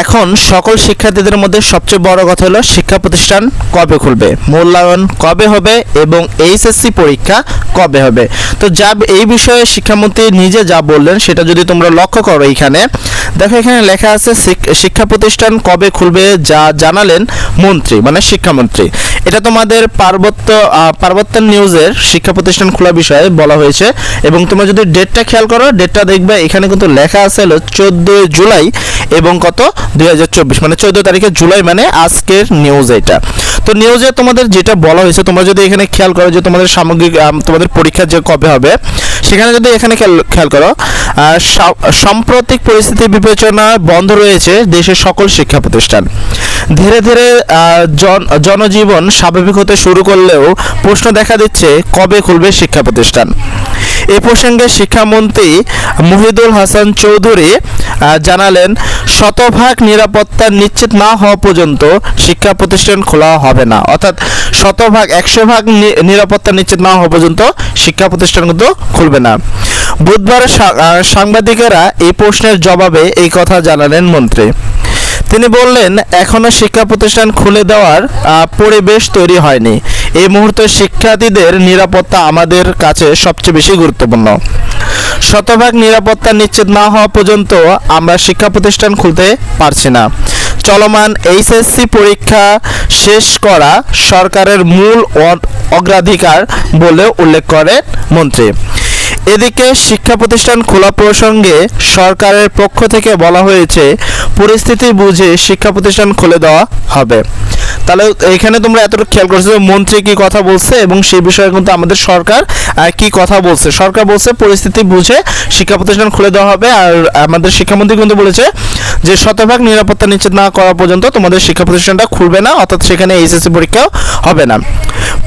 এখন সকল শিক্ষার্থীদের মধ্যে সবচেয়ে বড় কথা হলো শিক্ষা প্রতিষ্ঠান কবে খুলবে? মূল্যায়ন কবে হবে এবং এইচএসসি পরীক্ষা কবে হবে? তো যা এই বিষয়ে শিক্ষামন্ত্রী নিজে যা বললেন সেটা যদি তোমরা লক্ষ্য করো এইখানে, দেখো এখানে লেখা আছে শিক্ষা প্রতিষ্ঠান কবে খুলবে যা জানালেন মন্ত্রী মানে শিক্ষামন্ত্রী। এটা তোমাদের পার্বত্য পার্বত্য নিউজের শিক্ষা প্রতিষ্ঠান খোলা বিষয়ে বলা হয়েছে এবং তোমরা যদি ডেটটা খেয়াল করো, ডেটটা দেখবে এখানে কিন্তু লেখা আছে হলো চোদ্দোই জুলাই এবং কত? দুই হাজার চব্বিশ মানে চোদ্দ তারিখে জুলাই মানে আজকের নিউজ এটা। তো নিউজে তোমাদের যেটা বলা হয়েছে, তোমরা যদি এখানে খেয়াল করো যে তোমাদের সামগ্রিক তোমাদের পরীক্ষা যে কবে হবে সেখানে যদি এখানে খেয়াল করো সাম্প্রতিক পরিস্থিতি বিবেচনায় বন্ধ রয়েছে দেশের সকল শিক্ষা প্রতিষ্ঠান। ধীরে ধীরে জন, জনজীবন স্বাভাবিক হতে শুরু করলেও প্রশ্ন দেখা দিচ্ছে, কবে খুলবে শিক্ষা প্রতিষ্ঠান? এ প্রসঙ্গে শিক্ষামন্ত্রী মুহিদুল হাসান চৌধুরী জানালেন, শতভাগ নিরাপত্তা নিশ্চিত না হওয়া পর্যন্ত শিক্ষা প্রতিষ্ঠান খোলা হবে না। অর্থাৎ, শতভাগ, একশো ভাগ নিরাপত্তা নিশ্চিত না হওয়া পর্যন্ত শিক্ষা প্রতিষ্ঠান কিন্তু খুলবে না। বুধবার সাংবাদিকেরা এই প্রশ্নের জবাবে এই কথা জানালেন মন্ত্রী। তিনি বললেন, এখনও শিক্ষা প্রতিষ্ঠান খুলে দেওয়ার পরিবেশ তৈরি হয়নি। এই মুহূর্তে শিক্ষার্থীদের নিরাপত্তা আমাদের কাছে সবচেয়ে বেশি গুরুত্বপূর্ণ। শতভাগ নিরাপত্তা নিশ্চিত না হওয়া পর্যন্ত আমরা শিক্ষা প্রতিষ্ঠান খুলতে পারছি না। চলমান এইচএসসি পরীক্ষা শেষ করা সরকারের মূল অগ্রাধিকার বলে উল্লেখ করেন মন্ত্রী। এদিকে শিক্ষা প্রতিষ্ঠান খোলা প্রসঙ্গে সরকারের পক্ষ থেকে বলা হয়েছে, পরিস্থিতি বুঝে শিক্ষা প্রতিষ্ঠান খুলে দেওয়া হবে। তাহলে এখানে তোমরা এতটুকু খেয়াল করছ যে মন্ত্রী কি কথা বলছে এবং সেই বিষয়ে কিন্তু আমাদের সরকার কি কথা বলছে। সরকার বলছে পরিস্থিতি বুঝে শিক্ষা প্রতিষ্ঠান খুলে দেওয়া হবে আর আমাদের শিক্ষামন্ত্রী কিন্তু বলেছে যে শতভাগ নিরাপত্তা নিশ্চিত না করা পর্যন্ত তোমাদের শিক্ষা প্রতিষ্ঠানটা খুলবে না, অর্থাৎ সেখানে এইচএসসি পরীক্ষাও হবে না।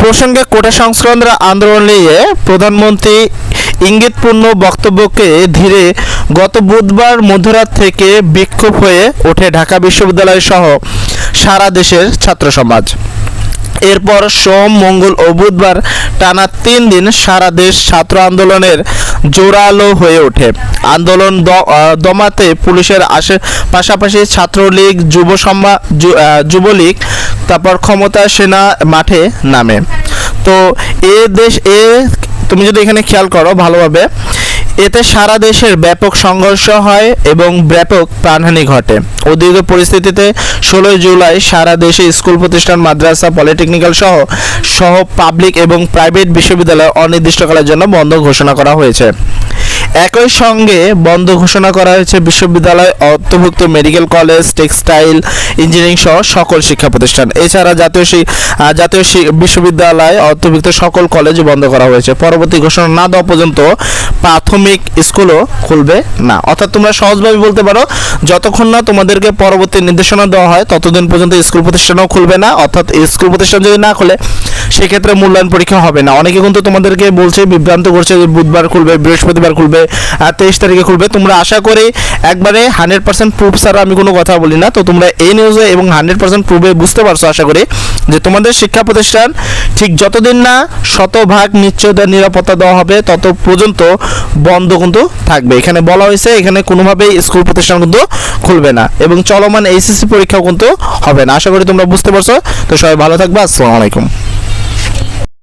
প্রসঙ্গে কোটা সংস্করণের আন্দোলন নিয়ে প্রধানমন্ত্রী ইঙ্গিতপূর্ণ বক্তব্যকে ধীরে গত বুধবার মধ্যরাত থেকে বিক্ষোভ হয়ে ওঠে ঢাকা বিশ্ববিদ্যালয় সহ সারা দেশের ছাত্র সমাজ। এরপর সোম, মঙ্গল ও বুধবার টানা তিন দিন সারা দেশ ছাত্র আন্দোলনের জোরালো হয়ে ওঠে। আন্দোলন দমাতে পুলিশের আসে পাশাপাশি ছাত্রলীগ, যুব সম্মা যুবলীগ, তারপর ক্ষমতা সেনা মাঠে নামে। তো এ দেশ, এ তুমি যদি এখানে খেয়াল করো ভালোভাবে, এতে সারা দেশের ব্যাপক সংঘর্ষ হয় এবং ব্যাপক প্রাণহানি ঘটে। উদ্বিগ্ন পরিস্থিতিতে ষোলোই জুলাই সারা দেশে স্কুল প্রতিষ্ঠান, মাদ্রাসা, পলিটেকনিক্যাল সহ সহ পাবলিক এবং প্রাইভেট বিশ্ববিদ্যালয় অনির্দিষ্টকালের জন্য বন্ধ ঘোষণা করা হয়েছে। একই সঙ্গে বন্ধ ঘোষণা করা হয়েছে বিশ্ববিদ্যালয় অন্তর্ভুক্ত মেডিকেল কলেজ, টেক্সটাইল, ইঞ্জিনিয়ারিং সহ সকল শিক্ষা প্রতিষ্ঠান। এছাড়া জাতীয় জাতীয় বিশ্ববিদ্যালয় অন্তর্ভুক্ত সকল কলেজ বন্ধ করা হয়েছে। পরবর্তী ঘোষণা না দেওয়া পর্যন্ত প্রাথমিক স্কুলও খুলবে না। অর্থাৎ তোমরা সহজভাবে বলতে পারো, যতক্ষণ না তোমাদেরকে পরবর্তী নির্দেশনা দেওয়া হয়, ততদিন পর্যন্ত স্কুল প্রতিষ্ঠানও খুলবে না। অর্থাৎ স্কুল প্রতিষ্ঠান যদি না খুলে, সেক্ষেত্রে মূল্যায়ন পরীক্ষা হবে না। অনেকে কিন্তু তোমাদেরকে বলছে, বিভ্রান্ত করছে বুধবার খুলবে, বৃহস্পতিবার খুলবে। তেইশ তারিখে খুলবে। তোমরা আশা করি একবারে হান্ড্রেড পার্সেন্ট প্রুফ ছাড়া আমি কোনো কথা বলি না। তো তোমরা এই নিউজে এবং হান্ড্রেড পার্সেন্ট প্রুফে বুঝতে পারছ, আশা করি, যে তোমাদের শিক্ষা প্রতিষ্ঠান ঠিক যতদিন না শতভাগ নিশ্চয়তা নিরাপত্তা দেওয়া হবে, তত পর্যন্ত বন্ধ কিন্তু থাকবে। এখানে বলা হয়েছে, এখানে কোনোভাবেই স্কুল প্রতিষ্ঠান কিন্তু খুলবে না এবং চলমান এইচএসসি পরীক্ষাও কিন্তু হবে না। আশা করি তোমরা বুঝতে পারছ। তো সবাই ভালো থাকবে। আসসালামু আলাইকুম।